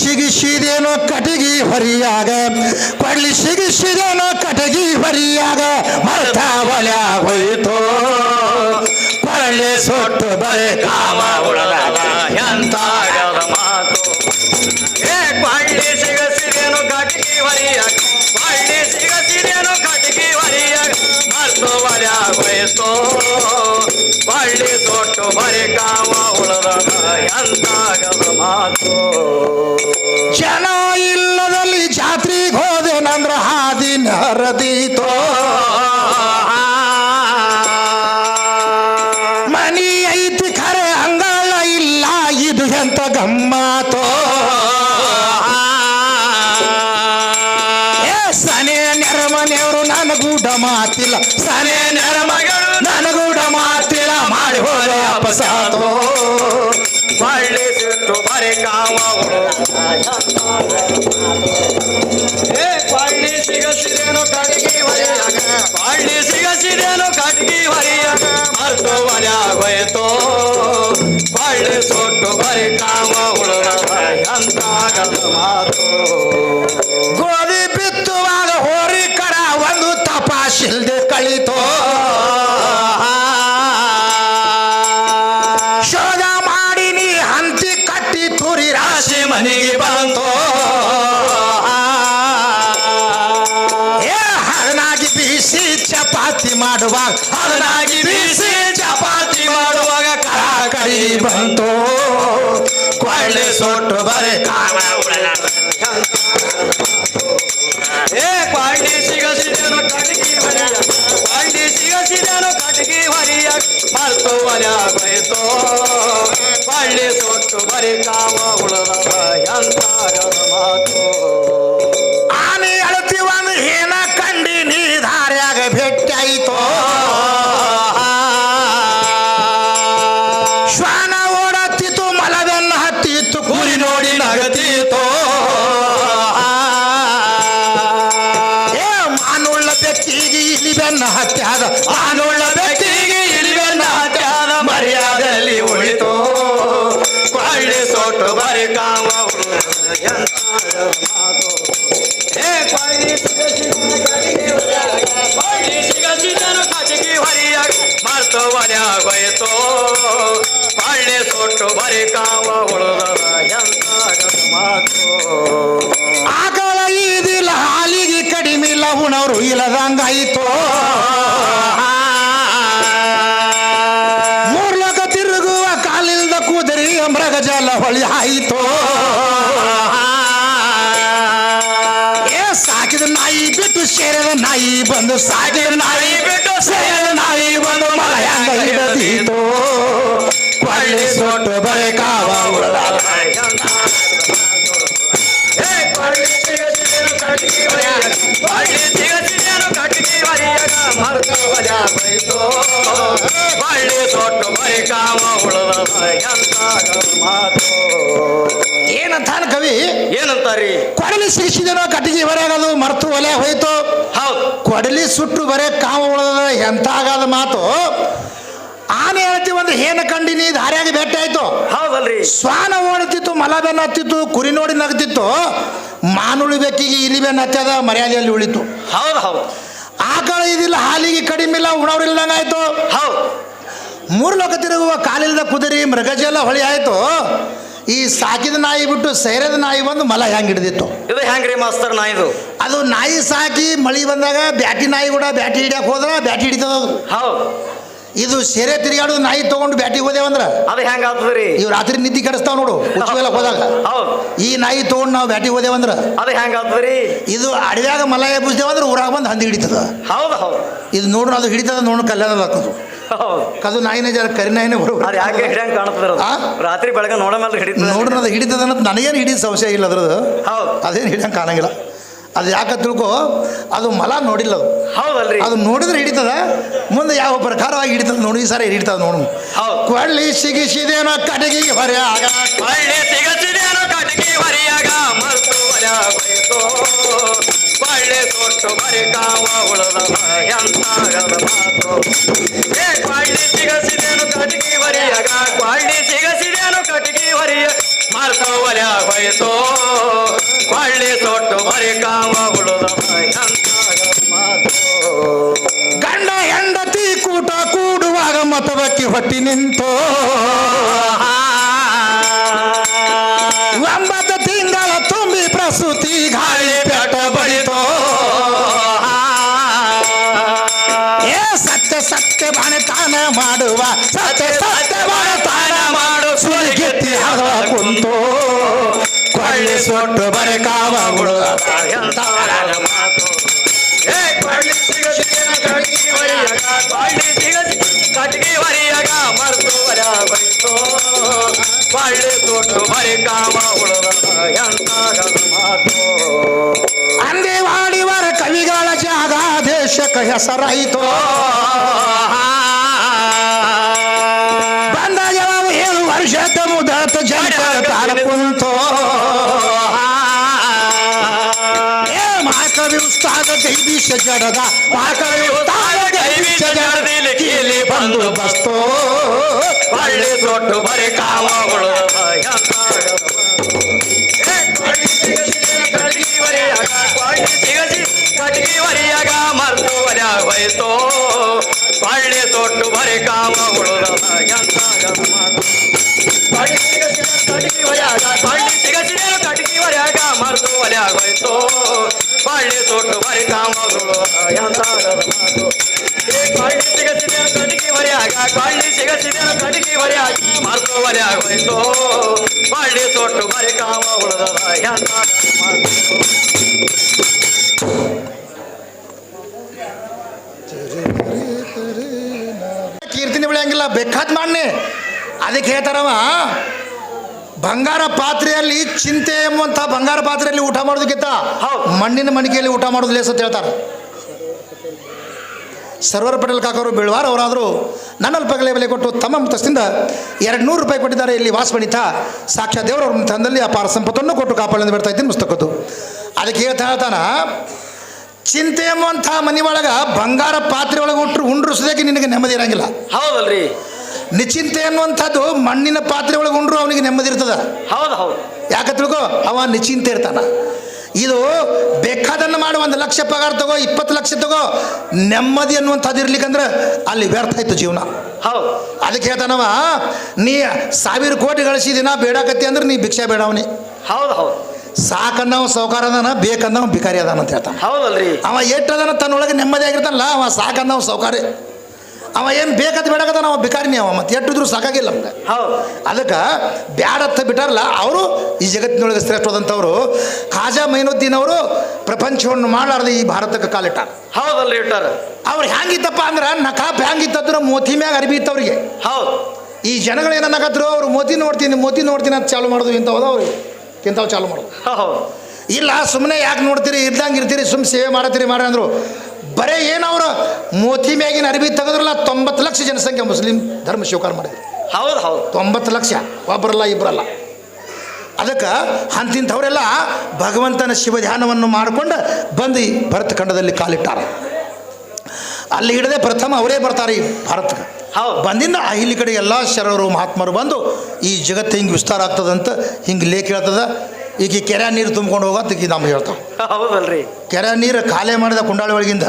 ಸಿಗಿಸಿದೇನೋ ಕಟಗಿ ಹೊರಿಯಾಗ ಕೊಡ್ಲಿ ಸಿಗಿಸಿದೇನೋ ಕಟಗಿ ಹೊರಿಯಾಗ ಮರ್ತ ಬಲ ಹೋಯಿತು ಕೊಡ್ಲಿ ಸೊಟ್ಟು ಬರೆ ಕಾಮ ಉಳದಾಗ ಎಂತ ಮಾತು ಏ ಕೊಳ್ಳಿ ಸಿಗಸಿರೇನು ಕಟಗಿ ಹೊರಿಯ ಕೊಳ್ಳಿ ಸಿಗಸಿರೇನು ಕಟಗಿ ಹೊರಿಯ ಮರ್ತು ಬಲ ಹೋಯ್ತು ಕೊಳ್ಳಿ ಸೊಟ್ಟು ಬರಿ ಕಾಮ ಸಿಟ್ಟು ಬರಿ ಕಾಮ ಏ ಕೊಳ್ಳಿ ಸಿಗಸಿರೇನು ಕಟಗಿ ಹೊರಿಯಾಗ? ಕೊಳ್ಳಿ ಸಿಗಸಿರೇನು ಕಟಗಿ ಹೊರಿಯಾಗ? ಮರ್ತು ಹೊಯ್ತು. ಕೊಳ್ಳಿ ಸೊಟ್ಟು ಬರೆ ಕಾಮ ಮನೆಗೆ ಬಂತೋ? ಏ ಹರನಾಗಿ ಬೀಸಿ ಚಪಾತಿ ಮಾಡುವಾಗ ಹರನಾಗಿ ಬೀಸಿ ಚಪಾತಿ ಮಾಡುವಾಗ ಕರ ಕಡಿ ಬಂತು? ಕೊಳ್ಳೆ ಸೊಟ್ಟು ಬರೆ ಕಾಮ ಏ, ಪಾಂಡಿ ಸಿಗಸಿದೇನು ಹೊರಿಯ ಬೈತೋ ಬಳ್ಳಿ ತೊಟ್ಟು ಸೊಟ್ಟು ಬರಿ ಕಾಮ ಉಳದ ಎಂತಾಗದ ಮಾತು. ಆಕಳ ಈದಿಲ್ಲ ಹಾಲಿಗೆ ಕಡಿಮೆ ಇಲ್ಲ ಉಣವ್ರು ಇಲ್ಲದಂಗಾಯಿತು ಮೂರ್ ಲೋಕ ತಿರುಗುವ ಕಾಲಿಲ್ದ ಕುದುರೆ ಮೃಗ ಜಲ ಹೊಳಿ ಆಯಿತು ನಾಯಿ ಬಿಟ್ಟು ಶೇರದ ನಾಯಿ ಬಂದು ಸಾಕಿದ ನಾಯಿ ಬಿಟ್ಟು ಶೇರದ ನಾಯಿ ಬಂದು ಮಳ ಹೆಂಗ ಹಿಡದೀತು ಕೊಳ್ಳಿ ಸೊಟ್ಟು ಬರೆ ಕಾವ ಉಳದ ಏ ಕೊಳ್ಳಿ ಸಿಗಸಿದೇನು ಕಟಗಿ ಹೊರಿಯಾಗ ಕೊಳ್ಳಿ ಸಿಗಸಿದೇನು ಕಟಗಿ ಹೊರಿಯಾಗ ಮರ್ತು ಹೋಯ್ತು ಕೊಳ್ಳಿ ಸೊಟ್ಟು ಬರಿ ಉಳದ ಎಂತಾಗದ ಮಾತು. ಏನಂತಾನ ಕವಿ? ಏನಂತಾರಿ? ಕೊಡಲಿ ಸಿಗಿಸಿದನೋ ಕಟ್ಟಿಗೆ ಮರ್ತು ಒಲೆ ಹೋಯ್ತು. ಹೌದು. ಕೊಡಲಿ ಸುಟ್ಟು ಬರೇ ಕಾಮ ಉಳದ ಎಂತಾಗದ ಮಾತು. ಆನೆ ಹೇಳ್ತಿ ಒಂದು ಹೇನ ಕಂಡಿನಿ ದಾರ್ಯಾಗ ಭೇಟಿ ಆಯ್ತು. ಹೌದಲ್ರಿ. ಶ್ವಾನ ಓಡತಿತ್ತು ಮಲ ಬೆನ್ನ ಹತ್ತಿತ್ತು ಕುರಿ ನೋಡಿ ನಗ್ತಿತ್ತು. ಮಾನುಳಿ ಬೆಕ್ಕಿಗೆ ಇಲಿ ಬೆನ್ನ ಹತ್ತದ ಮರ್ಯಾದೆಯಲ್ಲಿ ಉಳಿತು. ಹೌದು ಹೌದು. ಆಕಳ ಇದಿಲ್ಲ ಹಾಲಿಗೆ ಕಡಿಮೆ ಇಲ್ಲ ಉಣವ್ರಿಲ್ದಂಗಾಯ್ತು ಹೌದು. ಮೂರು ಲೋಕ ತಿರುಗುವ ಕಾಲಿಲ್ಲದ ಕುದುರಿ ಮೃಗಜಲ ಹೊಳಿ ಆಯ್ತು. ಈ ಸಾಕಿದ ನಾಯಿ ಬಿಟ್ಟು ಸೇರದ ನಾಯಿ ಬಂದು ಮಲ ಹೆಂಗ್ ಹಿಡಿದಿತ್ತು? ಇದು ಹೆಂಗ್ರಿ ಮಾಸ್ತರ್ ನಾಯಿ ಇದು ಅದು ನಾಯಿ ಸಾಕಿ ಮಳಿ ಬಂದಾಗ ಬ್ಯಾಟಿ ನಾಯಿ ಕೂಡ ಬ್ಯಾಟಿ ಹಿಡಿಯಕ್ಕೆ ಹೋದ್ರ ಬ್ಯಾಟಿ ಹಿಡಿತದ ಹೌದು. ಇದು ಸೆರೆ ತಿರುಗಾಡೋದು ನಾಯಿ ತಗೊಂಡು ಬ್ಯಾಟಿ ಹೋದೇವಂದ್ರ ಅದು ಹೆಂಗ ರೀ ಇವ್ ರಾತ್ರಿ ನಿದ್ದೆ ಕೆಡಿಸ್ತಾವ ನೋಡು ಉಚ್ಚುವೆಲ್ಲ ಹೋದಾಗ. ಹೌದು. ಈ ನಾಯಿ ತಗೊಂಡು ನಾವು ಬ್ಯಾಟಿ ಹೋದೇವಂದ್ರ ಅದು ಹೆಂಗ ರೀ ಇದು ಅಡವ್ಯಾಗ ಮಲ ಎಬ್ಬಿಸ್ದೇವಂದ್ರ ಊರಾಗ ಬಂದು ಹಂದಿ ಹಿಡಿತದ. ಹೌದು ಹೌದು. ಇದು ನೋಡ್ರಿ ಅದು ಹಿಡಿತದ ನೋಡು ಕಲ್ಯಾಣ ಹಾಕೋದು ಕದು ನಾಯಿನೇ ಜರ ಕರಿ ನಾಯಿನೇ ಬರೋದು ಯಾಕೆ ಹಿಡಿಯಂಗ್ ಕಾಣ್ತದ್ರ ರಾತ್ರಿ ಬೆಳಗ್ಗೆ ನೋಡ ಮೇಲೆ ಹಿಡಿತದೆ? ನೋಡ್ರಿ ಅದು ಹಿಡಿತದ ಅನ್ನೋದು ನನಗೇನು ಹಿಡಿದ ಸಂಶಯ ಇಲ್ಲ ಅದ್ರದ್ದು. ಹೌದು. ಅದೇನು ಹಿಡಿಯಂಗೆ ಕಾಣಂಗಿಲ್ಲ. ಅದು ಯಾಕೆ ತಿಳ್ಕೊ? ಅದು ಮಲ ನೋಡಿಲ್ಲ ಅದು. ಹೌದಲ್ರಿ. ಅದು ನೋಡಿದ್ರೆ ಹಿಡಿತದ ಮುಂದೆ ಯಾವ ಪ್ರಕಾರವಾಗಿ ಹಿಡಿತದ ನೋಡಿ ಸಾರಿ ಹಿಡಿತದ ನೋಡು. ಕೊಳ್ಳಿ ಸಿಗಿಸಿದೇನೋ ಕಟಗಿ ಹೊರೆಯಾಗ ಆಗ ಸಿಗಿಸಿದೇನೋ ಕಟಗಿ ಹೊರೆಯಾಗ ಮರ್ತು ಹೊರಗೋಯ್ತು ಒಳ್ಳೆ ಕೊಟ್ಟು ಬರಿ ಕಾವ ಉಳದ ಎಂತಾಗದ ಮಾತು. ಏ ಕೊಳ್ಳಿ ಸಿಗಸಿದೇನು ಕಟಗಿ ಹೊರಿಯಾಗ ಕೊಳ್ಳಿ ಸಿಗಸಿದೇನು ಕಟಗಿ ಹೊರಿಯ ಮರ್ತು ಹೊರಗೋಯ್ತು ತೊಟ್ಟು ಕಾಮ ಉಳಿದವ ಎಂತಾಗದ ಮಾತು. ಗಂಡ ಹೆಂಡತಿ ಕೂಟ ಕೂಡುವಾಗ ಮತವಕ್ಕಿ ಹೊಟ್ಟಿ ನಿಂತೋ. ಮಾಡುವ ಸತ್ಯ ಸತ್ಯ ತಾನ ಮಾಡು ಸುಲಿಗೆತ್ತಿ ಹದ ಕುಂತು. ಕೊಳ್ಳಿ ಸೊಟ್ಟು ಬರೆ ಕಾವ ಕಟ್ಗಿ ಉಳಿದವ ಎಂತಾಗದ ಮಾತು. ಅಂದೇವಾಡಿವರ ಕವಿಗಳ ಜಾಗ ದೇಶಕ ಹೆಸರಾಯಿತೋ. ಏಳು ವರ್ಷದ ಮುದತ ಜನಕ ತಾಳ ಕುಂತೋ ಏ ಮಹಾಕವಿ ಉಸ್ತಾದ ದೈವೀಶ ಜಡದ ಮಹಾಕವಿ ಉಸ್ತಾದ ದೈವೀಶ ಜಡದಲ್ಲಿ ಕೀಲಿ ಬಂದು ಬಸ್ತೋ ಕೊಳ್ಳಿ ತೊಟ್ಟು ಬರಿ ಕಾಮ ಉಳಿದವ ಎಂತಾಗದ ಮಾತು ಏ ಕೊಳ್ಳಿ ಸಿಗದಿನ ಕಟ್ಗಿ ಹೊರಿಯಾಗ ಕೊಳ್ಳಿ ಸಿಗದಿ ಕಟ್ಗಿ ಹೊರಿಯಾಗ ಮರ್ತು ಬರ ಬೈತೋ ಕೊಳ್ಳಿ ತೊಟ್ಟು ಬರಿ ಕಾಮ ಉಳುದ ಹೊರಿಯಾಗ ಕೊಳ್ಳಿ ಸಿಗದಿನ ಕಟ್ಗಿ ಹೊರಿಯಾಗ ಮರ್ತು ಬರ ತೊಟ್ಟು ಬರಿ ಕಾಮ ಮಾತು ಕಟ್ಗಿ ಹೊರಿಯಾಗ ಕೊಳ್ಳಿ ಸಿಗದಿನ ಕಟ್ಗಿ ಹೊರಿಯಾಗ ಮರ್ತು ಬರ ಬೈತೋ ಕೊಳ್ಳಿ ತೊಟ್ಟು ಬರಿ ಮಾತು ಬೇಕಾದ್ ಮಾಡ್ನೆ. ಅದಕ್ಕೆ ಹೇಳ್ತಾರವ ಬಂಗಾರ ಪಾತ್ರೆಯಲ್ಲಿ ಚಿಂತೆ ಎಂಬಂತ ಬಂಗಾರ ಪಾತ್ರೆಯಲ್ಲಿ ಊಟ ಮಾಡೋದಕ್ಕಿಂತ. ಮಣ್ಣಿನ ಮಣಿಕೆಯಲ್ಲಿ ಊಟ ಮಾಡೋದು ಲೇಸ್ ಅಂತ ಹೇಳ್ತಾರೆ. ಸರ್ವರ್ ಪಟೇಲ್ ಕಾಕೋರು ಬೀಳ್ವಾರ ಅವರಾದರೂ ನನ್ನ ಅಲ್ಪಗಳೇ ಬೆಲೆ ಕೊಟ್ಟು ತಮ್ಮ ಮುತಸ್ಸಿಂದ ಎರಡು ನೂರು ರೂಪಾಯಿ ಕೊಟ್ಟಿದ್ದಾರೆ ಇಲ್ಲಿ ವಾಸಪಣಿತ ಸಾಕ್ಷಾತ್ ದೇವರವ್ರ ತಂದಲ್ಲಿ ಅಪಾರ ಸಂಪತ್ತನ್ನು ಕೊಟ್ಟು ಕಾಪಾಡಲು ಬರ್ತಾ ಇದ್ದೀನಿ ಪುಸ್ತಕದ್ದು ಅದಕ್ಕೆ ಹೇಳ್ತಾ ಹೇಳ್ತಾನ ಚಿಂತೆ ಎಂಬಂಥ ಮನೆ ಒಳಗೆ ಬಂಗಾರ ಪಾತ್ರೆ ಒಳಗೆ ಉಟ್ಟರು ಉಂಡ್ರು ಸುದಕ್ಕೆ ನಿನಗೆ ನೆಮ್ಮದಿ ಇರಂಗಿಲ್ಲ. ಹೌದಲ್ರಿ. ನಿಚಿಂತೆ ಅನ್ನುವಂಥದ್ದು ಮಣ್ಣಿನ ಪಾತ್ರೆ ಒಳಗೆ ಉಂಡ್ರು ಅವನಿಗೆ ನೆಮ್ಮದಿ ಇರ್ತದ. ಹೌದು ಹೌದು. ಯಾಕೆ ತಿಳ್ಕೋ? ಅವ ನಿಚಿಂತೆ ಇರ್ತಾನ. ಇದು ಬೇಕಾದನ್ನು ಮಾಡು ಒಂದು ಲಕ್ಷ ಪಗಾರ ತಗೋ ಇಪ್ಪತ್ತು ಲಕ್ಷ ತಗೋ ನೆಮ್ಮದಿ ಅನ್ನುವಂಥದ್ದು ಇರ್ಲಿಕ್ಕಂದ್ರೆ ಅಲ್ಲಿ ವ್ಯರ್ಥ ಆಯ್ತು ಜೀವನ. ಹೌದು. ಅದಕ್ಕೆ ಹೇಳ್ತಾನವ ನೀ ಸಾವಿರ ಕೋಟಿ ಗಳಿಸಿದಿನ ಬೇಡಾಕತ್ತಿ ಅಂದ್ರೆ ನೀ ಭಿಕ್ಷೆ ಬೇಡವನಿ ಹೌದು ಹೌದು. ಸಾಕನ್ನವ ಸೌಕಾರ ಅದಾನ ಬೇಕನ್ನವ ಭಿಕಾರಿ ಅದಾನ ಅಂತ ಹೇಳ್ತಾನೆ. ಹೌದಲ್ರಿ. ಅವ ಎಟ್ಟದನ ತನ್ನೊಳಗೆ ನೆಮ್ಮದಿ ಆಗಿರ್ತಾನಲ್ಲ ಅವ ಸಾಕನ್ನವ ಸೌಕಾರಿ ಅವ ಏನು ಬೇಕಂತ ಬೇಡಕತ್ತಾನ ಅವ ಭಿಕಾರಿನಿ ಅವ ಮತ್ತೆ ಎಟ್ಟಿದ್ರು ಸಾಕಾಗಿಲ್ಲ ನಮ್ಗೆ. ಹೌದು. ಅದಕ್ಕೆ ಬ್ಯಾಡತ್ತ ಬಿಟ್ಟಾರಲ್ಲ ಅವರು ಈ ಜಗತ್ತಿನೊಳಗೆ ಶ್ರೇಷ್ಠವಾದಂಥವ್ರು ಖಾಜಾ ಮೈನುದ್ದೀನ್ ಅವರು ಪ್ರಪಂಚವನ್ನು ಮಾಡಲಾರ್ದೆ ಈ ಭಾರತಕ್ಕೆ ಕಾಲಿಟ್ಟಾರ. ಹೌದಲ್ಲ ಇಟ್ಟಾರ. ಅವ್ರು ಹೆಂಗಿತ್ತಪ್ಪ ಅಂದ್ರೆ ನಕಾಪ್ ಹೆಂಗಿತ್ತಂದ್ರೆ ಮೋತಿ ಮ್ಯಾಗ ಅರಿಬಿ ಇತ್ತು ಅವ್ರಿಗೆ ಹೌದು. ಈ ಜನಗಳು ಏನನ್ನಾಗತ್ರು ಅವ್ರು ಮೋತಿ ನೋಡ್ತೀನಿ ಮೋತಿ ನೋಡ್ತೀನಿ ಅಂತ ಚಾಲು ಮಾಡೋದು ಇಂಥವು ಅವ್ರಿಗೆ ಇಂಥವು ಚಾಲು ಮಾಡೋದು. ಹೌದು. ಇಲ್ಲ ಸುಮ್ಮನೆ ಯಾಕೆ ನೋಡ್ತೀರಿ? ಇದ್ದಂಗೆ ಇರ್ತೀರಿ ಸುಮ್ಮನೆ ಸೇವೆ ಮಾಡತ್ತೀರಿ ಮಾಡ್ರಿ ಅಂದರು. ಬರೇ ಅವರು ಮೋತಿ ಮ್ಯಾಗಿನ ಅರಬಿ ತೆಗೆದ್ರಲ್ಲ ತೊಂಬತ್ತು ಲಕ್ಷ ಜನಸಂಖ್ಯೆ ಮುಸ್ಲಿಂ ಧರ್ಮ ಸ್ವೀಕಾರ ಮಾಡಿದ್ರು. ಹೌದು ಹೌದು. ತೊಂಬತ್ತು ಲಕ್ಷ ಒಬ್ಬರಲ್ಲ ಇಬ್ಬರಲ್ಲ ಅದಕ್ಕೆ ಅಂತಿಂಥವರೆಲ್ಲ ಭಗವಂತನ ಶಿವಧ್ಯಾನವನ್ನು ಮಾಡಿಕೊಂಡು ಬಂದು ಭರತಖಂಡದಲ್ಲಿ ಖಂಡದಲ್ಲಿ ಕಾಲಿಟ್ಟಾರ. ಅಲ್ಲಿ ಹಿಡದೆ ಪ್ರಥಮ ಅವರೇ ಬರ್ತಾರೆ ಈ ಭಾರತಕ್ಕೆ. ಹೌದು. ಬಂದಿಂದ ಆ ಇಲ್ಲಿ ಕಡೆ ಎಲ್ಲ ಶರವರು ಮಹಾತ್ಮರು ಬಂದು ಈ ಜಗತ್ತು ಹಿಂಗೆ ವಿಸ್ತಾರ ಆಗ್ತದಂತ ಹಿಂಗೆ ಲೇಖ ಹೇಳ್ತದ. ಈಗ ಈ ಕೆರೆ ನೀರು ತುಂಬ್ಕೊಂಡು ಹೋಗೋದು ಈಗ ನಮ್ಗೆ ಹೇಳ್ತಾವೆ ಹೌದಲ್ರಿ. ಕೆರೆ ನೀರು ಖಾಲಿ ಮಾಡಿದ ಕುಂಡಾಳಿ ಒಳಗಿಂದ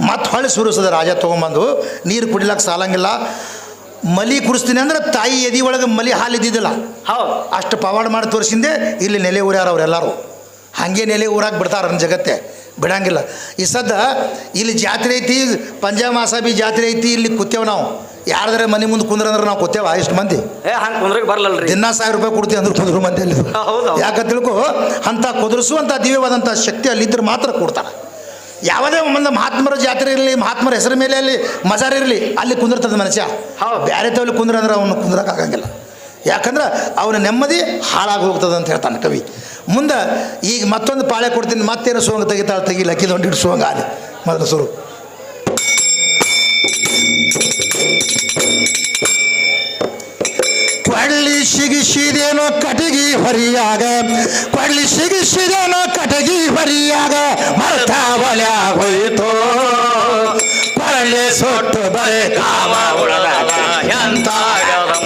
ಮತ್ತೆ ಹೊಳ್ಳಿ ಸುರಿಸದ ರಾಜ ತೊಗೊಂಬಂದು ನೀರು ಕುಡಿಲಕ್ಕೆ ಸಾಲಂಗಿಲ್ಲ. ಮಲಿ ಕುಡಿಸ್ತೀನಿ ಅಂದ್ರೆ ತಾಯಿ ಎದಿ ಒಳಗೆ ಮಲಿ ಹಾಲು ಇದ್ದಿದ್ದಿಲ್ಲ. ಹೌದು. ಅಷ್ಟು ಪವಾಡ ಮಾಡಿ ತೋರಿಸಿಂದೆ ಇಲ್ಲಿ ನೆಲೆ ಊರ್ಯಾರ ಅವರೆಲ್ಲರೂ ಹಾಗೆ ನೆಲೆ ಊರಾಗಿ ಬಿಡ್ತಾರೆ ನನ್ನ ಜಗತ್ತೆ. ಬಿಡಂಗಿಲ್ಲ. ಈ ಸದ್ದ ಇಲ್ಲಿ ಜಾತ್ರೆ ಐತಿ ಪಂಜಾಬ್ ಮಾಸಾಬಿ ಜಾತ್ರೆ ಐತಿ ಇಲ್ಲಿ ಕೂತೇವೆ ನಾವು. ಯಾರ್ದಾರೆ ಮನೆ ಮುಂದೆ ಕುಂದ್ರ ಅಂದ್ರೆ ನಾವು ಕೂತೇವ ಇಷ್ಟು ಮಂದಿ. ಏ ಹಂಗೆ ಕುಂದ್ರಕ್ಕೆ ಬರಲ್ಲಲ್ರಿ ದಿನ ಸಾವಿರ ರೂಪಾಯಿ ಕೊಡ್ತೀವಿ ಅಂದ್ರೆ ಕುದುರು ಮಂದಿ ಅಲ್ಲಿ. ಹೌದು. ಯಾಕೆ ತಿಳ್ಕೊ? ಅಂತ ಕುದುರಿಸುವಂಥ ದಿವ್ಯವಾದಂಥ ಶಕ್ತಿ ಅಲ್ಲಿದ್ದರೆ ಮಾತ್ರ ಕೊಡ್ತಾರೆ. ಯಾವುದೇ ಒಂದು ಮಹಾತ್ಮರ ಜಾತ್ರೆ ಇರಲಿ ಮಹಾತ್ಮರ ಹೆಸರು ಮೇಲೆ ಅಲ್ಲಿ ಮಜಾರ್ ಇರಲಿ ಅಲ್ಲಿ ಕುಂದಿರ್ತದೆ ಮನುಷ್ಯ. ಹೌದು. ಬೇರೆ ತವಲ್ಲಿ ಕುಂದ್ರ ಅಂದ್ರೆ ಅವನು ಕುಂದ್ರಕ್ಕಾಗಂಗಿಲ್ಲ ಯಾಕಂದ್ರೆ ಅವನ ನೆಮ್ಮದಿ ಹಾಳಾಗಿ ಹೋಗ್ತದೆ ಅಂತ ಹೇಳ್ತಾನೆ ಕವಿ. ಮುಂದೆ ಈಗ ಮತ್ತೊಂದು ಪಾಳೆ ಕೊಡ್ತೀನಿ, ಮತ್ತೇನು ಸೋಂಗ ತೆಗಿತಾಳೆ ತೆಗಿಲ್ಲ ಅಕ್ಕಿದೊಂದು ಇಟ್ಟು ಸೋಂಗ ಆಲಿ ಮೊದಲು ಸುರು. ಕೊಳ್ಳಿ ಸಿಗಿಸಿದೇನೋ ಕಟಗಿ ಹೊರಿಯಾಗ ಕೊಳ್ಳಿ ಸಿಗಿಸಿದೇನೋ ಕಟಗಿ ಹೊರಿಯಾಗ, ಮರ್ತ ಬಲೆ ಹೋಯಿತು. ಕೊಳ್ಳಿ ಸೊಟ್ಟು ಬರೆ ಕಾಮ ಉಳದ ಎಂತ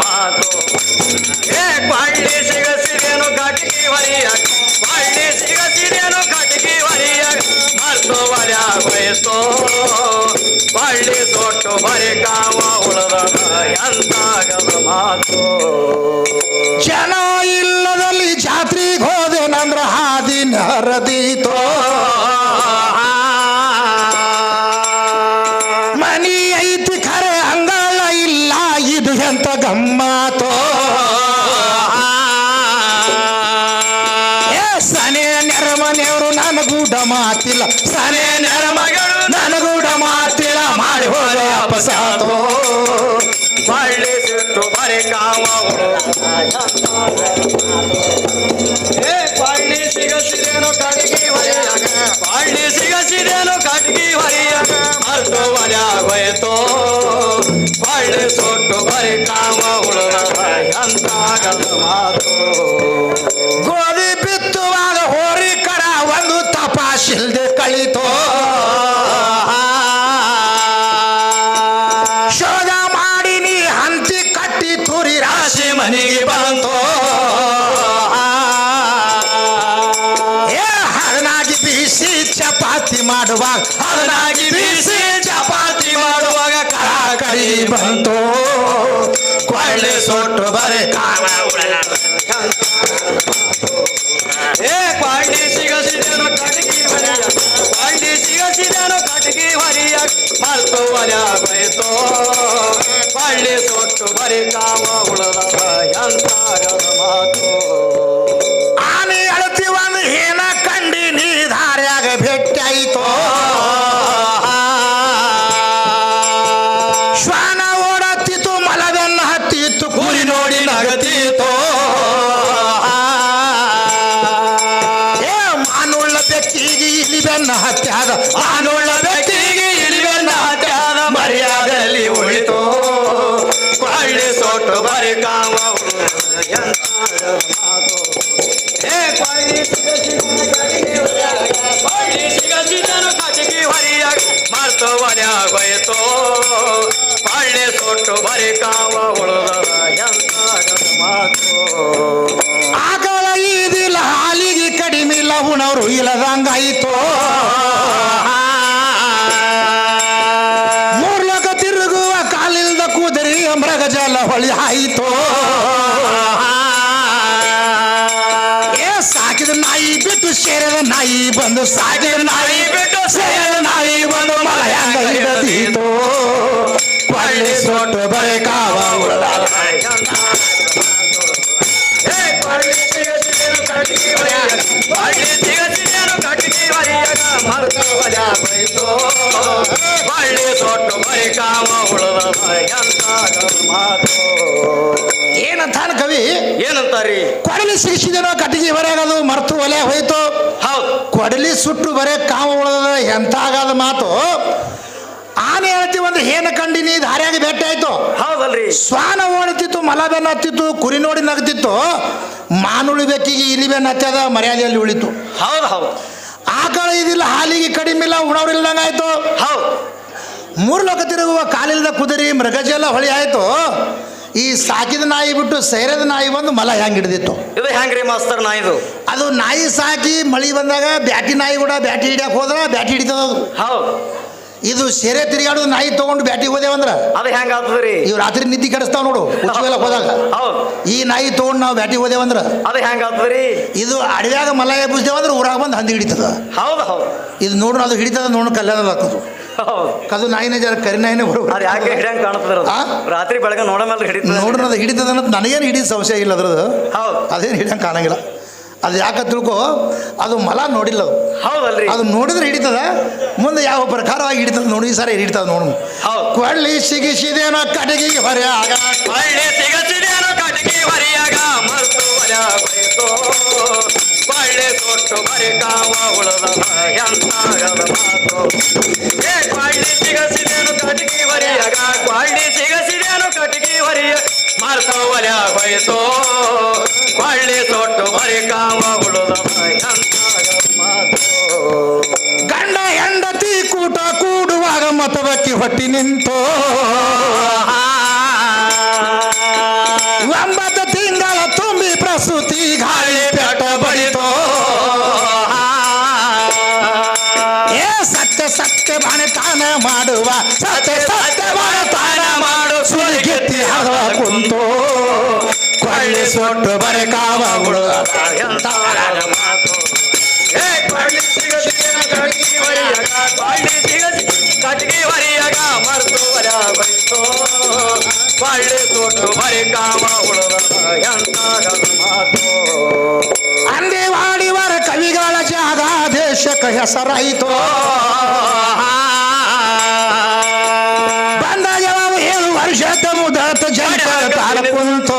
ಮಾತು. ಏ ಕೊಳ್ಳಿ ಸಿಗಸಿದೇನೋ ಕಟಗಿ ಹೊರಿಯ ಬದುಕುವರ ಬಯಸೋ. ಬಳ್ಳಿ ತೊಟ್ಟು ಬರೆ ಕಾವ ಉಳದ ಎಂತಾಗದ ಮಾತು. ಜನ ಇಲ್ಲದಲ್ಲಿ ಜಾತ್ರೆಗೆ ಹೋದೇನಂದ್ರ ಹಾದಿ ಹರದೀತೋ ಏ ಬಳ್ಳಿ ಸಿಗಸಿದೇನು ಕಟ್ಗಿ ಹೊರಿಯಾಗ ಬಳ್ಳಿ ಸಿಗಸಿದೇನು ಕಟ್ಗಿ ಹೊರಿಯಾಗ ಅರ್ಧ ಒಲೆ ಆಗೋಯ್ತು ಬಳ್ಳಿ ಸುಟ್ಟು ಬರಿ ಕಾಮ ಉಳದ ಎಂತಾಗದ ಮಾತು ಗೋಧಿ ಬಿತ್ತುವಾಗ ಹೋರಿ ಕಡ ಒಂದು ತಪಾಸಿಲ್ದೆ ಮಾಡುವಾಗ ಹರನಾಗಿ ಬೀಸಿ ಚಪಾತಿ ಮಾಡುವಾಗ ಕರ ಬಂತು. ಕೊಳ್ಳೆ ಸೊಟ್ಟು ಬರೆ ಕಾಲ ಏ, ಪಾಂಡಿ ಸಿಗಸಿದನು ಕಟಗಿ ಹೊರಿಯ ಪಾಂಡಿ ಸಿಗಸಿದನು ಕಟಗಿ ಹೊರಿಯ ಮರ್ತು ಒಲೆ ಬೈತೋ. ಬಳ್ಳಿ ಸೊಟ್ಟು ಬರೆ ಕಾಮ ಉಳದ ಎಂತಾಗದ ಮಾತು ಹತ್ತಿತ್ತು ಕುರಿ ನೋಡಿ ನಗತೀತೋ. ಏ, ಮಾನುಳ್ಳ ಬೆಕ್ಕಿಗೆ ಇಲ್ಲಿ ಬೆನ್ನ ಹತ್ಯಾದ, ಮಾನುಳ್ಳ ಬೆಕ್ಕಿಗೆ ಇಲ್ಲಿ ಬೆನ್ನ ಹತ್ಯಾದ ಮರ್ಯಾದಲ್ಲಿ ಉಳಿತೋ. ಬಳ್ಳಿ ಸೊಟ್ಟು ಬರಿ ಕಾಮ ಉಳದ ಎಂತಾಗದ ಮಾತು ಏ ಪಾಂಡಿ ಸಿಗಸಿದನು ಕಟಕಿ ಹೊರಿಯಾಗ ಪಾಂಡಿ ಸಿಗಸಿದನು ಕಟಕಿ ಹೊರಿಯಾಗ. ಮರ್ತು ಒಲೆ ಆಗೋಯ್ತು ಬಳ್ಳಿ ಸೊಟ್ಟು ಬರಿ ಕಾಮ ಉಳದ ಎಂತಾಗದ ಮಾತು ಆಕಳ ಈದಿಲ್ಲ, ಹಾಲಿಗೆ ಕಡಿಮೆ ಇಲ್ಲ, ಉಣವ್ರು ಇಲ್ಲದಂಗಾಯಿತೋ. ಮೂರ್ಲಕ ತಿರುಗುವ ಕಾಲಿಲ್ದ ಕೂದರಿ ಮೃಗ ಜಲ ಹೊಳಿ ಆಯಿತು ಏ, ಸಾಕಿದ ನಾಯಿ ಬಿಟ್ಟು ಸೇರಿದ ನಾಯಿ ಬಂದು ಸಾಕಿದ ನಾಯಿ ಬಿಟ್ಟು ಸೇರಿದ ನಾಯಿ ಬಂದು ಮಳ ಹೆಂಗ ಪಳ್ಳಿ ಸೊಟ್ಟು ಬರೆ ಕಾವ ಉಳದ ಬಳ್ಳಿ ಬರಿ ಕಾಮ ಉಳದ ಮಾತು ಏನಂತಾನ ಕವಿ? ಏನಂತಾರಿ? ಕೊಡಲಿ ಸಿಗಿಸಿದನೋ ಕಟ್ಟಿಗೆ ಬರೆಯೋದು ಮರ್ತು ಒಲೆ ಹೋಯ್ತು. ಹೌದು. ಕೊಡಲಿ ಸುಟ್ಟು ಬರೇ ಕಾಮ ಉಳದ ಎಂತಾಗದ ಮಾತು. ಆನೆ ಹೇಳ್ತಿ ಒಂದು ಹೇನ ಕಂಡಿನಿ ದಾರಿಯಾಗಿ ಭೇಟಿ ಆಯ್ತು. ಹೌದಲ್ರಿ. ಶ್ವಾನ ಓಡಿತಿತ್ತು ಮಲ ಬೆನ್ನ ಹತ್ತಿತ್ತು ಕುರಿ ನೋಡಿ ನಗ್ತಿತ್ತು. ಮಾನುಳಿ ಬೆಕ್ಕಿಗೆ ಇಲಿ ಬೆನ್ನ ಹತ್ಯದ ಮರ್ಯಾದೆಯಲ್ಲಿ ಉಳಿತು. ಹೌದು ಹೌದು. ಆಕಳ ಇದಿಲ್ಲ ಹಾಲಿಗೆ ಕಡಿಮೆ ಇಲ್ಲ ಉಣವ್ರಿಲ್ದಂಗೆ ಆಯ್ತು. ಹೌದು. ಮೂರು ಲೋಕ ತಿರುಗುವ ಕಾಲಿಲ್ದ ಕುದುರಿ ಮೃಗಜೆಲ್ಲ ಹೊಳಿ ಆಯ್ತು. ಈ ಸಾಕಿದ ನಾಯಿ ಬಿಟ್ಟು ಸೈರದ ನಾಯಿ ಬಂದು ಮಲ ಹೆಂಗ್ ಹಿಡಿದಿತ್ತು? ಇದು ಹೆಂಗ್ರಿ ಮಾಸ್ತರ್ ನಾಯಿ ಅದು ನಾಯಿ ಸಾಕಿ ಮಳಿ ಬಂದಾಗ ಬ್ಯಾಟಿ ನಾಯಿ ಕೂಡ ಬ್ಯಾಟಿ ಹಿಡಿಯಕ್ಕೆ ಹೋದ್ರೆ ಬ್ಯಾಟಿ ಹಿಡಿತದ ಅದು. ಹೌದು. ಇದು ಸೆರೆ ತಿರುಗಾಡೋದು ನಾಯಿ ತಗೊಂಡು ಬ್ಯಾಟಿ ಹೋದೇವಂದ್ರ ಅದು ಹೆಂಗ ಆಗ್ತದ್ರಿ ಇವ್ ರಾತ್ರಿ ನಿದ್ದೆ ಕೆಡಿಸ್ತಾವ ನೋಡು ಹುಚ್ಚುವೆಲ್ಲ ಹೋದಾಗ. ಹೌದು. ಈ ನಾಯಿ ತಗೊಂಡು ನಾವು ಬ್ಯಾಟಿ ಹೋದೇವಂದ್ರ ಅದು ಹೆಂಗ ಆಗ್ತದ್ರಿ ಇದು ಅಡವ್ಯಾಗ ಮಲ ಎಬ್ಬಿಸ್ತೇವಂದ್ರ ಊರಾಗ ಬಂದು ಹಂದಿ ಹಿಡಿತದ. ಹೌದು ಹೌದು. ಇದು ನೋಡೋಣ ಅದು ಹಿಡಿತದ ನೋಡು ಕಲ್ಯಾಣ ಹಾಕೋದು. ಹೌದು. ಕದು ನಾಯಿನೇ ಜರ ಕರಿ ನಾಯಿನೇ ಬರೋದು. ಅದು ಯಾಕೆ ಹಿಡಿಯಂಗ್ ಕಾಣ್ತದ್ರ ಆ? ರಾತ್ರಿ ಬೆಳಗ್ಗೆ ನೋಡ ಮೇಲೆ ಹಿಡಿತದ ನೋಡ್ರಿ ಅದು ಹಿಡಿತದ ಅನ್ನೋದು ನನಗೇನು ಹಿಡಿದ ಸಂಶಯ ಇಲ್ಲ ಅದ್ರದ್ದು. ಹೌದು. ಅದೇನು ಹಿಡಿಯಂಗೆ ಕಾಣಂಗಿಲ್ಲ. ಅದು ಯಾಕೆ ತಿಳ್ಕೋ? ಅದು ಮಲ ನೋಡಿಲ್ಲ ಅದು. ಹೌದಲ್ರಿ. ಅದು ನೋಡಿದ್ರೆ ಹಿಡಿತದ ಮುಂದೆ ಯಾವ ಪ್ರಕಾರವಾಗಿ ಹಿಡಿತದ ನೋಡಿ ಈ ಸಾರಿ ಹಿಡಿತದ ನೋಡು. ಕೊಳ್ಳಿ ಸಿಗಿಸಿದೇನೋ ಕಟಗಿಗೆ ಹೊರೆಯಾಗ. ಕೊಳ್ಳಿ ಸಿಗಸಿದೇನು ಕಟಗಿ ಹೊರೆಯಾಗ. ಮರ್ತು ಬಯಸೋ ಆಗೋಯ್ತು ಒಳ್ಳೆ ತೊಟ್ಟು ಬರಿ ಕಾವ ಉಳದ ಎಂತಾಗದ ಮಾತು. ಏ ಕೊಳ್ಳಿ ಸಿಗಸಿದೇನು ಕಟಗಿ ಹೊರಿಯಾಗ. ಕೊಳ್ಳಿ ಸಿಗಸಿದೇನು ಕಟಕಿ ಹೊರಿಯ ಮರ್ತು ಒಲೆ ಕೊಳ್ಳಿ ತೊಟ್ಟು ಬರಿ ಕಾವ ಉಳದ ಗಂಡ ಹೆಂಡತಿ ಕೂಟ ಕೂಡುವಾಗ ಮತವಕ್ಕಿ ಹೊಟ್ಟಿ ನಿಂತು. ಸೊಟ್ಟು ಬರೆ ಕಾವಗಳು. ಮಾತು ಕಟ್ಗಿ ವರಿಯಗ ಮರ್ತು ವರ ಬೈತೋ. ಕೊಳ್ಳಿ ತೊಟ್ಟು ಬರೆ ಕಾಮ ಉಳಿದ ಎಂತ ಅಂದೆ ಅಂದೇವಾಡಿವರ ಕವಿಗಳ ಜಾಗ ದೇಶಕ್ಕೆ ಹೆಸರಾಯಿತು. ಬಂದ ಜವಾಬು ಏಳು ವರ್ಷದ ಮುದತ ಜನ ಕುಂತೋ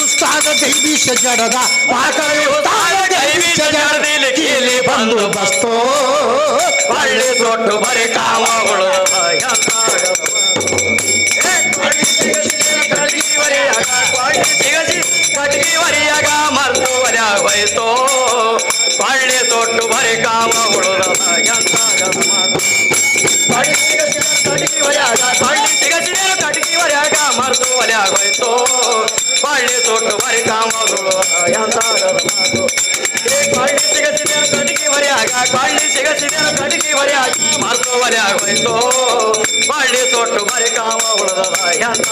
ಉಸ್ತಾದ ದೈವಿಷ ಜಡದ ಮಾಕವಿ ಉಸ್ತಾದ ದೈವಿಷ ಜಡದ ಕೀಲಿ ಬಂದು ಬಸ್ತೋ ಕೊಳ್ಳಿ ತೊಟ್ಟು ಬರಿ ಕಾಮ ಉಳಿದ ಎಂತ ಕೊಳ್ಳಿ ಸಿಗಸಿ ಕಟ್ಗಿ ವರಿಯಾಗ ಕೊಳ್ಳಿ ಸಿಗಸಿ ಕಟ್ಗಿ ವರಿಯಾಗ ಮರ್ತು ವರ ಬೈತೋ ಕೊಳ್ಳಿ ತೊಟ್ಟು ಬರಿ ಕಾಮ ಉಳಿದ ಎಂತ ಮಾತು ಕೊಳ್ಳಿ ಸಿಗಸಿದ ಕಟ್ಗಿ ವರಿಯಾಗ ಕೊಳ್ಳಿ ತೊಟ್ಟು ಬರಿ ಕಾಮ ಉಳಿದ ಎಂತ ಮಾತು ಏ ಕೊಳ್ಳಿ ಸಿಗಸಿದ ಕಟ್ಗಿ ವರಿಯಾಗ ಕೊಳ್ಳಿ ಸಿಗಸಿದ ಕಟ್ಗಿ ವರಿಯಾಗ ಮರ್ತು ವರ ಬೈತೋ ಕೊಳ್ಳಿ ತೊಟ್ಟು ಬರಿ ಉಳಿದ ಎಂತ